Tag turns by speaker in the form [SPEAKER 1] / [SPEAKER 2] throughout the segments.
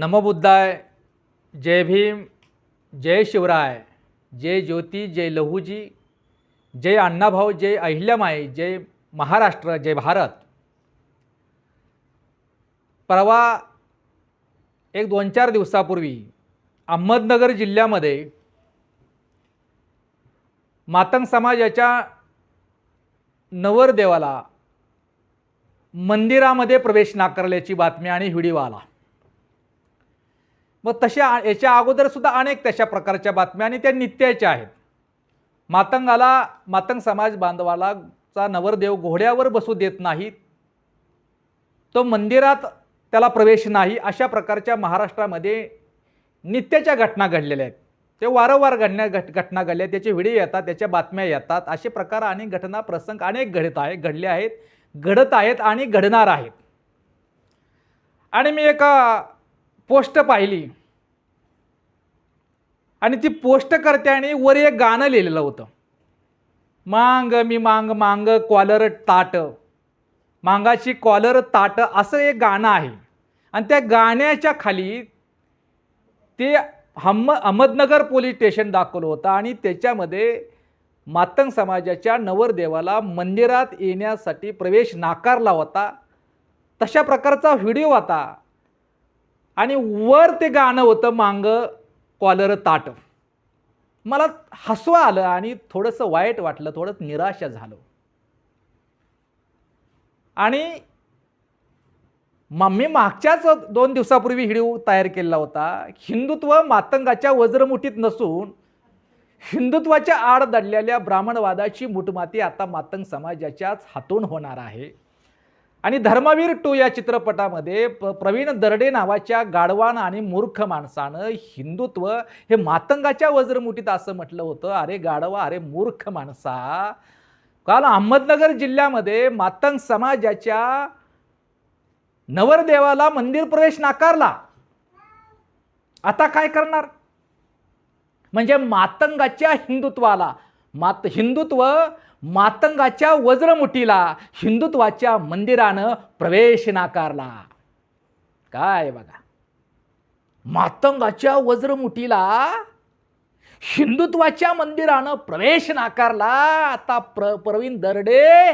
[SPEAKER 1] नमोबुद्धाय जय भीम जय शिवराय जय ज्योती जय लहूजी जय अण्णाभाऊ जय अहिल्यामाई जय महाराष्ट्र जय भारत. परवा एक दोन चार दिवसापूर्वी अहमदनगर जिल्ह्यामध्ये मातंग समाजाच्या नवरदेवाला मंदिरामध्ये प्रवेश नाकारल्याची बातमी आणि व्हिडिओ आला. मग तशा याच्या अगोदर सुद्धा अनेक तशा प्रकारच्या बातम्या आणि त्या नित्याच्या आहेत. मातंगाला मातंग समाज बांधवाला चा नवरदेव घोड्यावर बसू देत नाहीत तो मंदिरात त्याला प्रवेश नाही अशा प्रकारच्या महाराष्ट्रामध्ये नित्याच्या घटना घडलेल्या आहेत. ते वारंवार घडण्या घट घटना घडल्या त्याचे व्हिडिओ येतात त्याच्या बातम्या येतात. असे प्रकार अनेक घटना प्रसंग अनेक घडत आहे घडले आहेत घडत आहेत आणि घडणार आहेत. आणि मी एका पोस्ट पाहिली. आणि ती पोस्टकर्त्याने वर एक गाणं लिहिलेलं होतं. मांग मी मांग मांग कॉलर ताट. मांगाची कॉलर ताट असं एक गाणं आहे. आणि त्या गाण्याच्या खाली ते हम अहमदनगर पोलीस स्टेशन दाखवलं होतं आणि त्याच्यामध्ये मातंग समाजाच्या नवरदेवाला मंदिरात येण्यासाठी प्रवेश नाकारला होता. तशा प्रकारचा व्हिडिओ होता. आणि वर ते गाणं होतं मांग कॉलर ताट. मला हसवा आलं आणि थोडंसं वाईट वाटलं थोडं निराशा झालं. आणि मम्मी मी मागच्याच दोन दिवसापूर्वी व्हिडिओ तयार केलेला होता. हिंदुत्व मातंगाच्या वज्रमुठीत नसून हिंदुत्वाच्या आड दडलेल्या ब्राह्मणवादाची मुठमाती आता मातंग समाजाच्याच हातून होणार आहे. आणि धर्मवीर टू या चित्रपटामध्ये प प्रवीण दर्डे नावाच्या गाडवान आणि मूर्ख माणसानं हिंदुत्व हे मातंगाच्या वज्रमुठीत असं म्हटलं होतं. अरे गाडवा अरे मूर्ख माणसा. काल अहमदनगर जिल्ह्यामध्ये मातंग समाजाच्या नवरदेवाला मंदिर प्रवेश नाकारला. आता काय करणार? म्हणजे मातंगाच्या हिंदुत्वाला मात हिंदुत्व मातंगाच्या वज्रमुठीला हिंदुत्वाच्या मंदिरानं प्रवेश नाकारला. काय बघा. मातंगाच्या वज्रमुठीला हिंदुत्वाच्या मंदिरानं प्रवेश नाकारला. आता प्र प्रवीण दरडे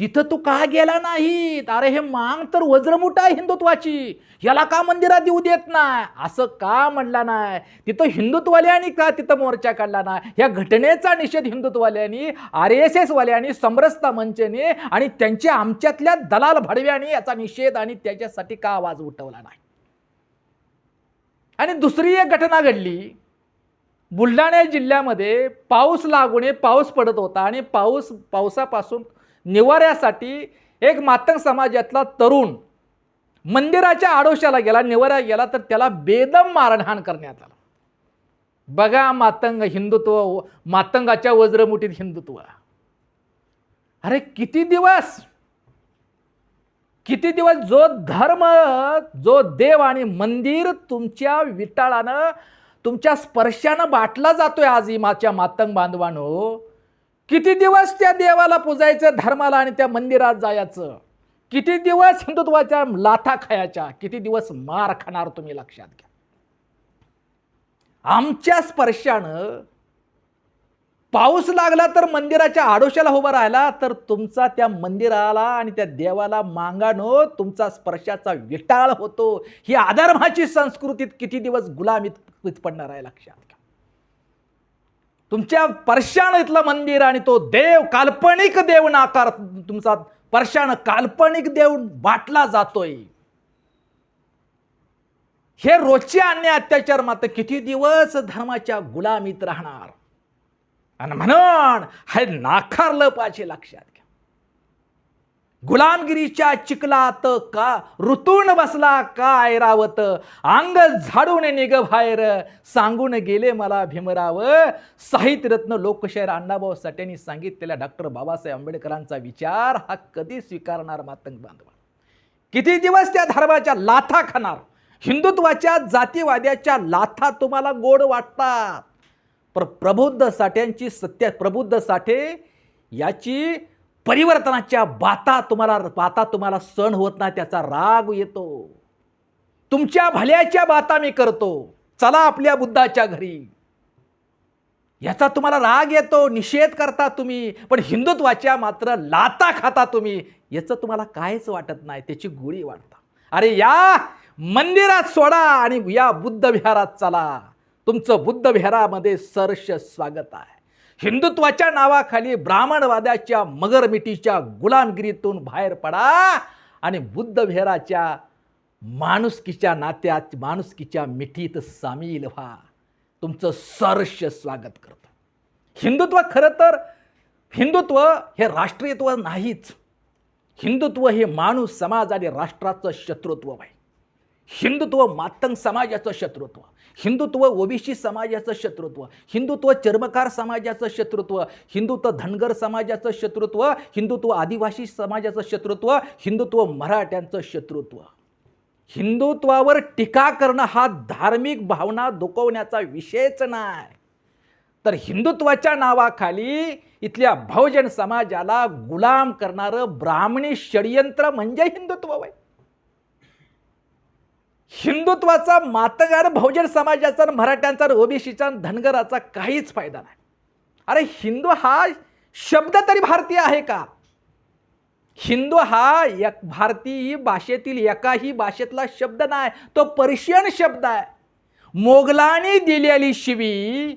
[SPEAKER 1] तिथं तू का गेला नाही अरे हे मांग तर वज्रमुठ आहे हिंदुत्वाची. याला का मंदिरात येऊ देत नाही? असं का म्हणला नाही? तिथं हिंदुत्ववाल्यांनी का तिथं मोर्चा काढला नाही? या घटनेचा निषेध हिंदुत्ववाल्यांनी आर एस एसवाल्यांनी समरसता मंचने आणि त्यांच्या आमच्यातल्या दलाल भडव्यांनी याचा निषेध आणि त्याच्यासाठी का आवाज उठवला नाही? आणि दुसरी एक घटना घडली. बुलढाणा जिल्ह्यामध्ये पाऊस लागूने पाऊस पडत होता आणि पाऊस पावसापासून निवाऱ्यासाठी एक मातंग समाजातला तरुण मंदिराच्या आडोशाला गेला निवाऱ्या गेला तर त्याला बेदम मारहाण करण्यात आला. बघा मातंग हिंदुत्व मातंगाच्या वज्रमुठीत हिंदुत्व. अरे किती दिवस? किती दिवस? जो धर्म जो देव आणि मंदिर तुमच्या विटाळानं तुमच्या स्पर्शानं बाटला जातोय आज इमाच्या मातंग बांधवानो. किती दिवस त्या देवाला पूजायचं धर्माला आणि त्या मंदिरात जायचं? किती दिवस हिंदुत्वाच्या लाथा खायच्या? किती दिवस मार खाणार तुम्ही लक्षात घ्या. आमच्या स्पर्शानं पाऊस लागला तर मंदिराच्या आडोशाला उभा राहिला तर तुमचा त्या मंदिराला आणि त्या देवाला मांगानो तुमचा स्पर्शाचा विटाळ होतो. ही अधर्माची संस्कृतीत किती दिवस गुलामीत पडणार आहे लक्षात घ्या. तुमच्या परशान इथलं मंदिर आणि तो देव काल्पनिक देव नाकार तुमचा परशाण काल्पनिक देव बाटला जातोय. हे रोजचे अन्याय अत्याचार मात्र किती दिवस धर्माच्या गुलामीत राहणार? आणि म्हणून हे नाकारलं पाहिजे लक्षात गुलामगिरीच्या चिखलात का ऋतून बसला काय रावत? अंग झाडून निग बाहेर. सांगून गेले मला भीमराव. साहित्यरत्न लोकशाहीर अण्णाभाऊ साठ्यांनी सांगितलेल्या डॉक्टर बाबासाहेब आंबेडकरांचा विचार हा कधी स्वीकारणार मातंग बांधवा? किती दिवस त्या धर्माच्या लाथा खाणार? हिंदुत्वाच्या जातीवाद्याच्या लाथा तुम्हाला गोड वाटतात. पर प्रबुद्ध साठ्यांची सत्य प्रबुद्ध साठे याची परिवर्तनाच्या बाता तुम्हाला बाता तुम्हाला सण होत नाही त्याचा राग येतो. तुमच्या भल्याच्या बाता मी करतो. चला आपल्या बुद्धाच्या घरी. याचा तुम्हाला राग येतो निषेध करता तुम्ही पण हिंदुत्वाच्या मात्र लाता खाता तुम्ही. याचं तुम्हाला काहीच वाटत नाही त्याची गोळी वाटता अरे या मंदिरात सोडा आणि या बुद्ध विहारात चला. तुमचं बुद्ध विहारामध्ये सर्ष स्वागत आहे. हिंदुत्वाच्या नावाखाली ब्राह्मणवादाच्या मगरमिटीच्या गुलामगिरीतून बाहेर पडा आणि बुद्ध माणुसकीच्या नात्यात माणुसकीच्या मिठीत सामील व्हा. तुमचं सर्ष स्वागत करतो. हिंदुत्व खरं तर हिंदुत्व हे राष्ट्रीयत्व नाहीच. हिंदुत्व हे माणूस समाज आणि राष्ट्राचं शत्रुत्व आहे. हिंदुत्व मातंग समाजाचं शत्रुत्व हिंदुत्व ओबीसी समाजाचं शत्रुत्व हिंदुत्व चर्मकार समाजाचं शत्रुत्व हिंदुत्व धनगर समाजाचं शत्रुत्व हिंदुत्व आदिवासी समाजाचं शत्रुत्व हिंदुत्व मराठ्यांचं शत्रुत्व. हिंदुत्वावर टीका करणं हा धार्मिक भावना दुखवण्याचा विषयच नाही. तर हिंदुत्वाच्या नावाखाली इथल्या बहुजन समाजाला गुलाम करणारं ब्राह्मणी षडयंत्र म्हणजे हिंदुत्व वय हिंदुत्वाचा मातगार बहुजन समाजाचा आणि मराठ्यांचा ओबीसीचा धनगराचा काहीच फायदा नाही. अरे हिंदू हा शब्द तरी भारतीय आहे का? हिंदू हा एक भारतीय भाषेतील एकाही भाषेतला शब्द नाही तो पर्शियन शब्द आहे. मोगलांनी दिलेली शिवी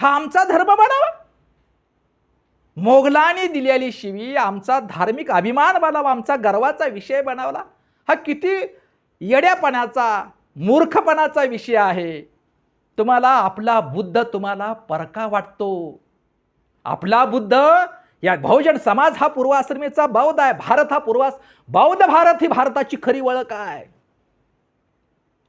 [SPEAKER 1] हा आमचा धर्म बनावा. मोगलांनी दिलेली शिवी आमचा धार्मिक अभिमान बनावा आमचा गर्वाचा विषय बनावला हा किती येड्यापणाचा मूर्खपणाचा विषय आहे. तुम्हाला आपला बुद्ध तुम्हाला परका वाटतो. आपला बुद्ध या बहुजन समाज हा पूर्वाश्रमीचा बौद्ध आहे. भारत हा पूर्वास बौद्ध भारत ही भारताची खरी ओळख आहे.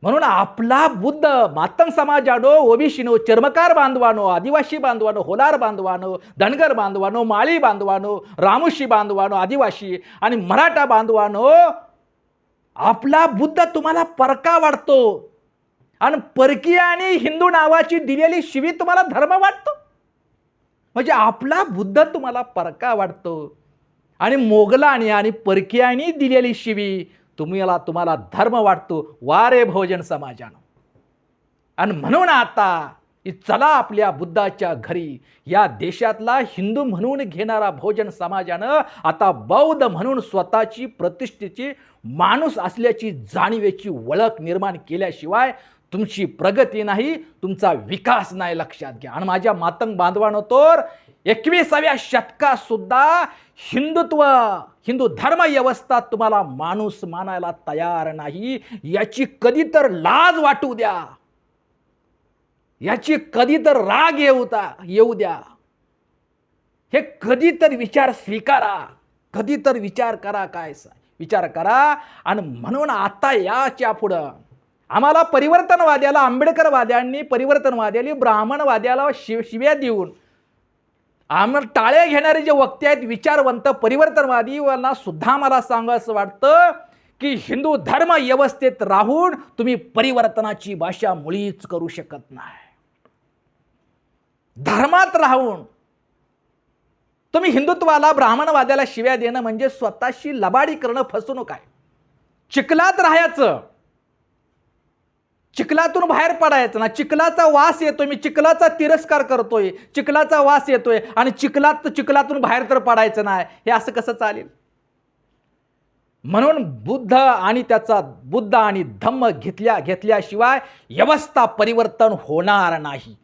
[SPEAKER 1] म्हणून आपला बुद्ध मातंग समाजानो ओबीसीनो चर्मकार बांधवानो आदिवासी बांधवानो होलार बांधवानो धनगर बांधवानो माळी बांधवानो रामुशी बांधवानो आदिवासी आणि मराठा बांधवानो आपला बुद्ध तुम्हाला परका वाटतो. आणि परकीय आणि हिंदू नावाची दिलेली शिवी तुम्हाला धर्म वाटतो. म्हणजे आपला बुद्ध तुम्हाला परका वाटतो. आणि मोगलाने आणि परकीयाने दिलेली शिवी तुम्हाला तुम्हाला धर्म वाटतो. वारे भोजन समाजानं. आणि म्हणून आता की चला आपल्या बुद्धाच्या घरी. या देशातला हिंदू म्हणून घेणारा भोजन समाजानं आता बौद्ध म्हणून स्वतःची प्रतिष्ठेची माणूस असल्याची जाणीवेची ओळख निर्माण केल्याशिवाय तुमची प्रगती नाही तुमचा विकास नाही लक्षात घ्या. आणि माझ्या मातंग बांधवानं तर एकविसाव्या शतकातसुद्धा हिंदुत्व हिंदू धर्म व्यवस्था तुम्हाला माणूस मानायला तयार नाही. याची कधी तर लाज वाटू द्या. याची कधी तर राग येऊ ता येऊ द्या. हे कधी तर विचार स्वीकारा. कधी तर विचार करा काय विचार करा आणि म्हणून आता याच्या पुढं. आम्हाला परिवर्तनवाद्याला आंबेडकरवाद्यांनी परिवर्तनवाद्याला ब्राह्मणवाद्याला शिव शिव्या देऊन आम्हाला टाळे घेणारे जे वक्ते आहेत विचारवंत परिवर्तनवादीवांना सुद्धा मला सांगायचं वाटतं की हिंदू धर्म व्यवस्थेत राहून तुम्ही परिवर्तनाची भाषा मुळीच करू शकत नाही. धर्मात राहून तुम्ही हिंदुत्वाला ब्राह्मणवाद्याला शिव्या देणं म्हणजे स्वतःशी लबाडी करणं फसवणूक आहे. चिखलात राहायचं. चिखलातून बाहेर पडायचं ना चिखलाचा वास येतोय. मी चिखलाचा तिरस्कार करतोय. चिखलाचा वास येतोय. आणि चिखलात चिखलातून बाहेर तर पडायचं नाही. हे असं कसं चालेल? म्हणून बुद्ध आणि त्याचा बुद्ध आणि धम्म घेतल्या घेतल्याशिवाय व्यवस्था परिवर्तन होणार नाही.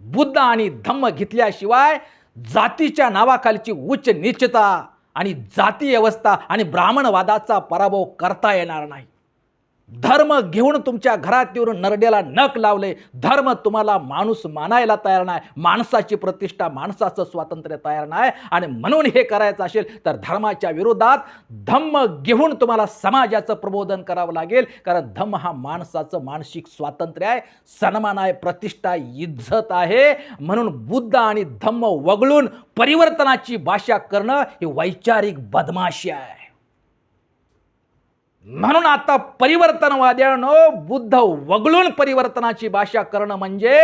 [SPEAKER 1] बुद्ध आणि धम्म घेतल्याशिवाय जातीच्या नावाखालची उच्च नीचता आणि जाती व्यवस्था आणि ब्राह्मणवादाचा पराभव करता येणार नाही. धर्म घेऊन तुमच्या घरात येऊन नरड्याला नख लावले. धर्म तुम्हाला माणूस मानायला तयार नाही. माणसाची प्रतिष्ठा माणसाचं स्वातंत्र्य तयार नाही. आणि म्हणून हे करायचं असेल तर धर्माच्या विरोधात धम्म घेऊन तुम्हाला समाजाचं प्रबोधन करावं लागेल. कारण धम्म हा माणसाचं मानसिक स्वातंत्र्य आहे. सन्मान आहे प्रतिष्ठा इज्जत आहे. म्हणून बुद्ध आणि धम्म वगळून परिवर्तनाची भाषा करणं ही वैचारिक बदमाशी आहे. म्हणून आता परिवर्तनवाद्यानो बुद्ध वगळून परिवर्तनाची भाषा करणं म्हणजे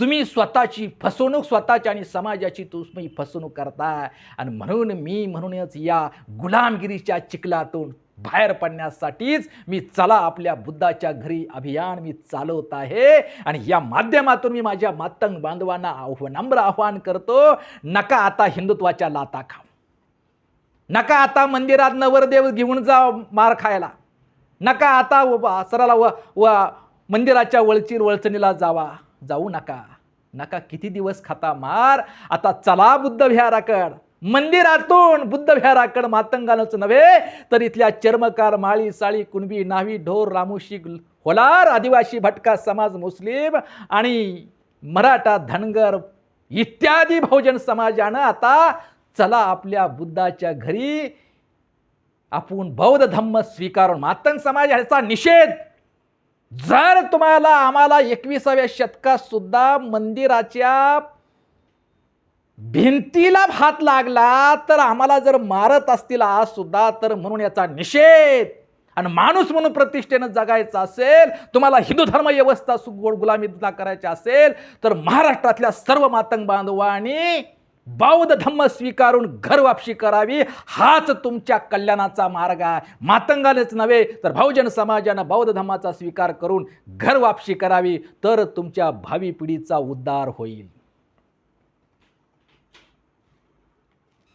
[SPEAKER 1] तुम्ही स्वतःची फसवणूक स्वतःची आणि समाजाची तुम्ही फसवणूक करताय. आणि म्हणून मी म्हणूनच या गुलामगिरीच्या चिखलातून बाहेर पडण्यासाठीच मी चला आपल्या बुद्धाच्या घरी अभियान मी चालवत आहे. आणि या माध्यमातून मी माझ्या मातंग बांधवांना आव्ह नम्र आव्हान करतो नका आता हिंदुत्वाच्या लाता खाऊ. नका आता मंदिरात नवरदेव घेऊन जा मार खायला. नका आता सराला व व मंदिराच्या वळचीर वळचणीला जावा. जाऊ नका. नका किती दिवस खाता मार. आता चला बुद्ध विहाराकड. मंदिरातून बुद्ध विहाराकड मातंगानच नव्हे तर इथल्या चर्मकार माळी साळी कुणबी नावी ढोर रामुशी होलार आदिवासी भटका समाज मुस्लिम आणि मराठा धनगर इत्यादी बहुजन समाजानं आता चला आपल्या बुद्धाच्या घरी. आपण बौद्ध धम्म स्वीकारून मातंग समाज ह्याचा निषेध. जर तुम्हाला आम्हाला एकविसाव्या शतकात सुद्धा मंदिराच्या भिंतीला भात लागला तर आम्हाला जर मारत असतील आज सुद्धा तर म्हणून याचा निषेध. आणि माणूस म्हणून प्रतिष्ठेनं जगायचं असेल तुम्हाला हिंदू धर्म व्यवस्था सुगोड गुलामी करायची असेल तर महाराष्ट्रातल्या सर्व मातंग बांधवांनी बौद्ध धम्म स्वीकारून घर वापशी करावी हाच तुमच्या कल्याणाचा मार्ग आहे. मातंगानेच नव्हे तर बहुजन समाजानं बौद्ध धम्माचा स्वीकार करून घर वापशी करावी तर तुमच्या भावी पिढीचा उद्धार होईल.